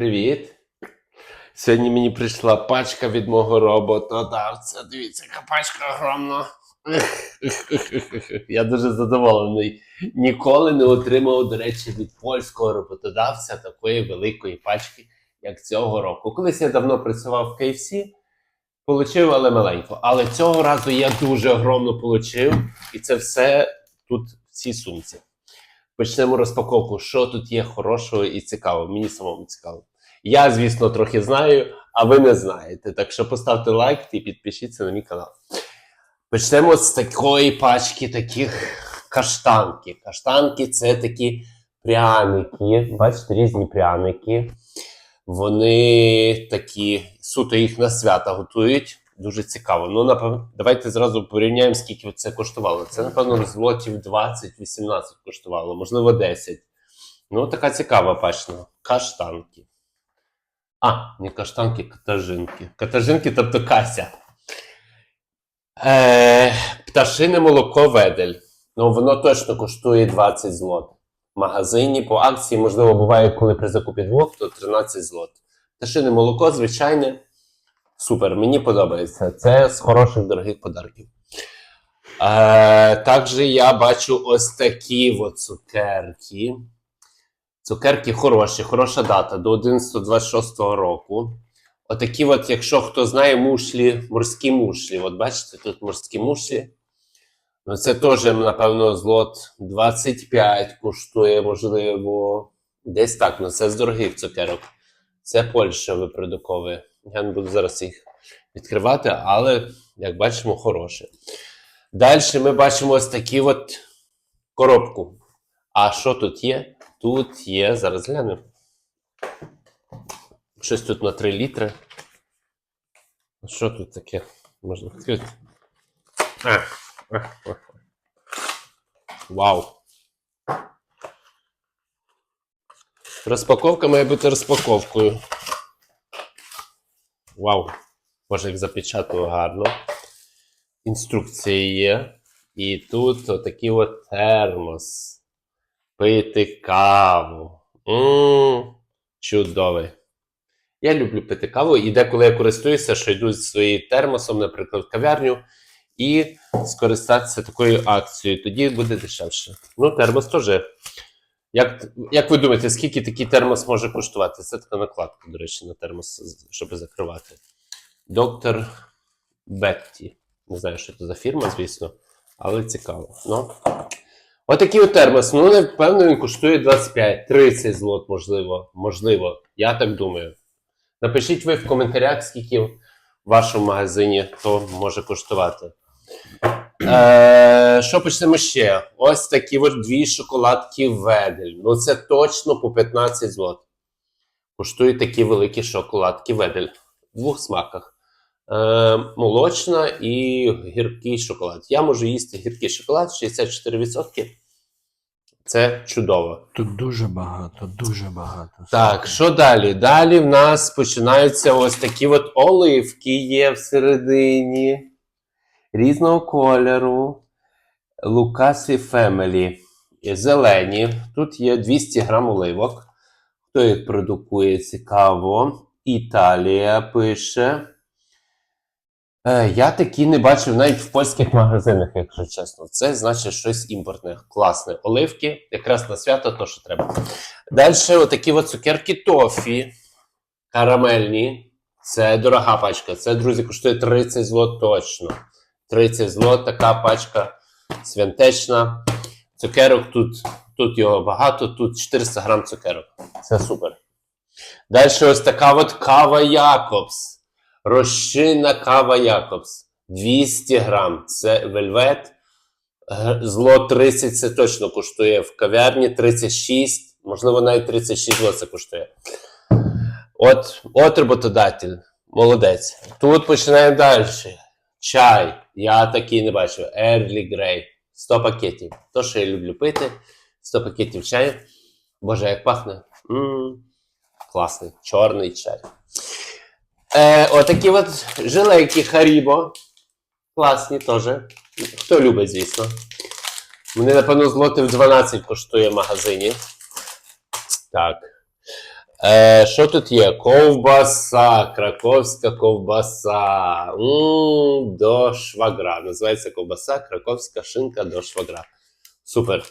Привіт. Сьогодні мені прийшла пачка від мого роботодавця. Дивіться, яка пачка огромна. Я дуже задоволений. Ніколи не отримав, до речі, від польського роботодавця такої великої пачки, як цього року. Колись я давно працював в KFC, получив, але маленько. Але цього разу я дуже огромно получив, і це все тут в цій сумці. Почнемо розпаковку, що тут є хорошого і цікавого. Мені самому цікаво. Я, звісно, трохи знаю, а ви не знаєте. Так що поставте лайк і підпишіться на мій канал. Почнемо з такої пачки таких каштанки. Каштанки це такі пряники. Бачите, різні пряники. Вони такі, суто їх на свята готують. Дуже цікаво. Ну, напевно, давайте зразу порівняємо, скільки це коштувало. Це, напевно, злотів 20-18 коштувало, можливо, 10. Ну, така цікава пачка. Каштанки. А, не каштанки, катажинки. Катажинки, тобто Кася. Е, пташине молоко ведель. Ну, воно точно коштує 20 злот. В магазині по акції, можливо, буває, коли при закупі двох, то 13 злот. Пташине молоко, звичайне. Супер, мені подобається. Це з хороших дорогих подарків. Е, також я бачу ось такі от цукерки. Цукерки хороші, хороша дата до 11-26 року. Отакі, от, якщо хто знає, мушлі, морські мушлі. От бачите, тут морські мушлі. Ну, це теж, напевно, злот 25 коштує, можливо. Десь так, ну це з дорогих цукерок. Це Польща випродуковує. Я не буду зараз їх відкривати, але, як бачимо, хороше. Далі ми бачимо ось такі от коробку. А що тут є? Тут є, зараз глянемо. Щось тут на 3 літри. Що тут таке? Можна відкрити. А, а, а. Вау. Розпаковка має бути розпаковкою. Вау. Боже, як запечатано гарно. Інструкції є. І тут отакий от термос. Пити каву. Ммм, чудовий. Я люблю пити каву, і деколи я користуюся, що йду зі своїм термосом, наприклад, в кав'ярню, і скористатися такою акцією. Тоді буде дешевше. Ну, термос теж. Як, як ви думаєте, скільки такий термос може коштувати? Це така накладка, до речі, на термос, щоб закривати. Доктор Бетті. Не знаю, що це за фірма, звісно, але цікаво. Ну. Отакий от термос. Ну, напевно, він коштує 25-30 злот, можливо. Можливо, я так думаю. Напишіть ви в коментарях, скільки в вашому магазині то може коштувати. Е, що почнемо ще? Ось такі от дві шоколадки Ведель. Ну, це точно по 15 злот. Коштують такі великі шоколадки Ведель. В двох смаках. Е, молочна і гіркий шоколад. Я можу їсти гіркий шоколад 64%. Це чудово. Тут дуже багато, дуже багато. Так, що далі? Далі в нас починаються ось такі от оливки є всередині різного кольору. Лукасі Family. Зелені. Тут є 200 грам оливок. Хто їх продукує? Цікаво. Італія пише. Е, я такі не бачив навіть в польських магазинах, якщо чесно. Це значить щось імпортне. Класне. Оливки, якраз на свято то, що треба. Далі, отакі от цукерки тофі. Карамельні. Це дорога пачка. Це, друзі, коштує 30 злот точно. 30 злот, така пачка святечна. Цукерок тут, тут його багато, тут 400 грам цукерок. Це супер. Далі ось така от кава Якобс. Розчинна кава Якобс. 200 грам. Це вельвет. Зло 30 це точно коштує. В кав'ярні 36, можливо, навіть 36 зло це коштує. От, от роботодатель. Молодець. Тут починаємо далі. Чай. Я такий не бачив. Early Grey. 100 пакетів. То, що я люблю пити. 100 пакетів чаю. Боже, як пахне. м класний. Чорний чай. Е, отакі от жилейки Харібо. Класні теж. Хто любить, звісно. Вони, напевно, злотив 12 коштує в магазині. Так. Е, що тут є? Ковбаса, краковська ковбаса. м до швагра. Називається ковбаса, краковська шинка до швагра. Супер.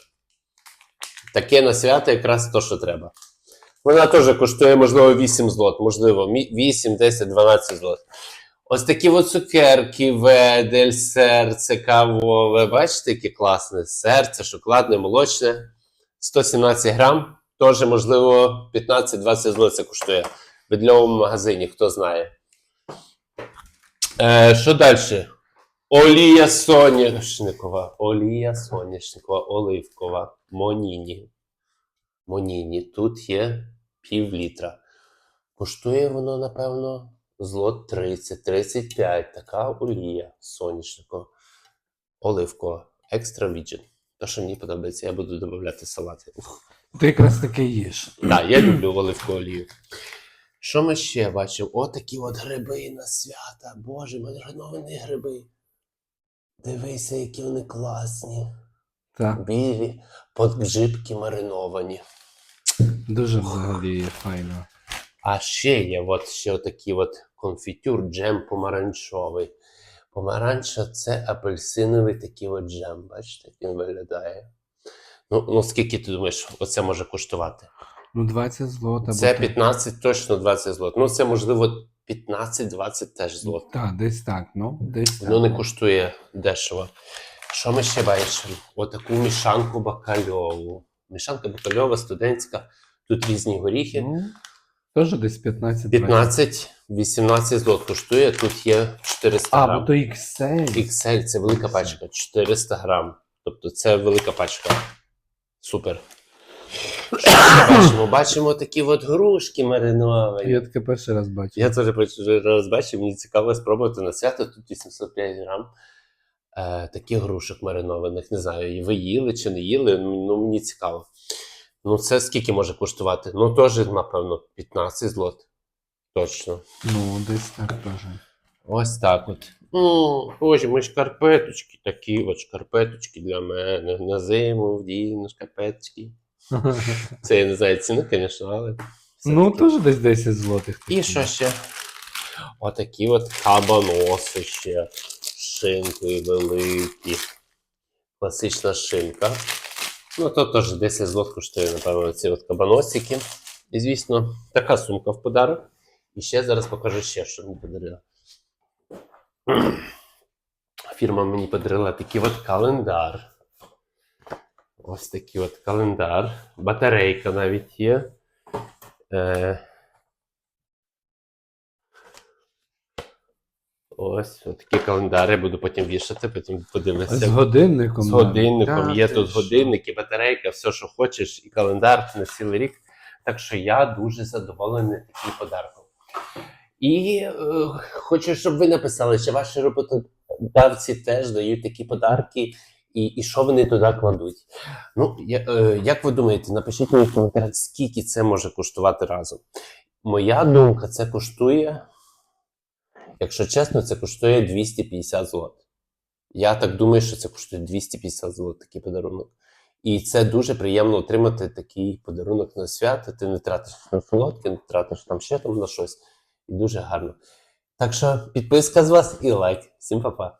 Таке на свято якраз то, що треба. Вона теж коштує, можливо, 8 злот, можливо, 8, 10, 12 злот. Ось такі от цукерки, ведель, серце, кавове. Бачите, яке класне серце, шоколадне, молочне. 117 грам. Теж, можливо, 15-20 злот це коштує в відльовому магазині, хто знає. Е, що далі? Олія соняшникова. Олія соняшникова, оливкова. Моніні. Моніні. Тут є пів літра. Коштує воно, напевно, злот 30-35. Така олія соняшникова. Оливкова. Екстра віджин. Те, що мені подобається, я буду додавати салати. Ти якраз таке їш. Так, я люблю оливкову олію. Що ми ще бачимо? Отакі от гриби на свята. Боже, мариновані гриби. Дивися, які вони класні. Так, Білі, подгжибки мариновані. дуже взагалі файно. А ще є от ще отакий от конфітюр, джем помаранчовий. Помаранча це апельсиновий такий от джем. Бачите, як він виглядає. Ну, ну скільки ти думаєш, оце може коштувати? Ну, 20 злот або. Це 15, точно 20 злот. Ну, це можливо 15-20 теж злот. Так, десь так, ну, десь так. Воно не коштує дешево. Що ми ще бачимо? Отаку мішанку бакальову. Мішанка бакальова, студентська. Тут різні горіхи. Ну, теж десь 15 15-18 злот коштує. Тут є 400 А, грам. бо то XL. XL це велика пачка, 400 грам. Тобто це велика пачка. Супер. Бачимо? Бачимо такі от грушки мариновані. Я таке перший раз бачу. Я теж перший раз бачив, мені цікаво спробувати на свято. Тут 805 грам е, таких грушок маринованих. Не знаю, ви їли чи не їли, ну мені цікаво. Ну, це скільки може коштувати? Ну, теж, напевно, 15 злот. Точно. Ну, десь так теж. Ось так от. Ну, боже, ми шкарпеточки, такі от шкарпеточки для мене. На зиму вдіну шкарпеточки. Це я не знаю ціну, звісно, але. ну, теж десь 10 злотих. І що ще? Отакі от кабаноси ще. Шинкою великі. Класична шинка. Ну, то теж 10 злот коштує, напевно, ці от кабаносики. І, звісно, така сумка в подарок. І ще зараз покажу ще, що мені подарила. Фірма мені подарила такий от календар. Ось такий от календар. Батарейка навіть є. Е, Ось такі календари буду потім вішати, потім подивитися. З годинником. З годинником, Та є тут що? годинники, батарейка, все, що хочеш, і календар на цілий рік. Так що я дуже задоволений таким подарком. І е, хочу, щоб ви написали, чи ваші роботодавці теж дають такі подарки, і, і що вони туди кладуть. Ну, я, е, як ви думаєте, напишіть мені в коментарях, скільки це може коштувати разом. Моя думка, це коштує, якщо чесно, це коштує 250 злот. Я так думаю, що це коштує 250 злот такий подарунок. І це дуже приємно отримати такий подарунок на свято. Ти не тратиш на солодке, не тратиш там ще там на щось. І дуже гарно. Так що підписка з вас і лайк. Всім па-па.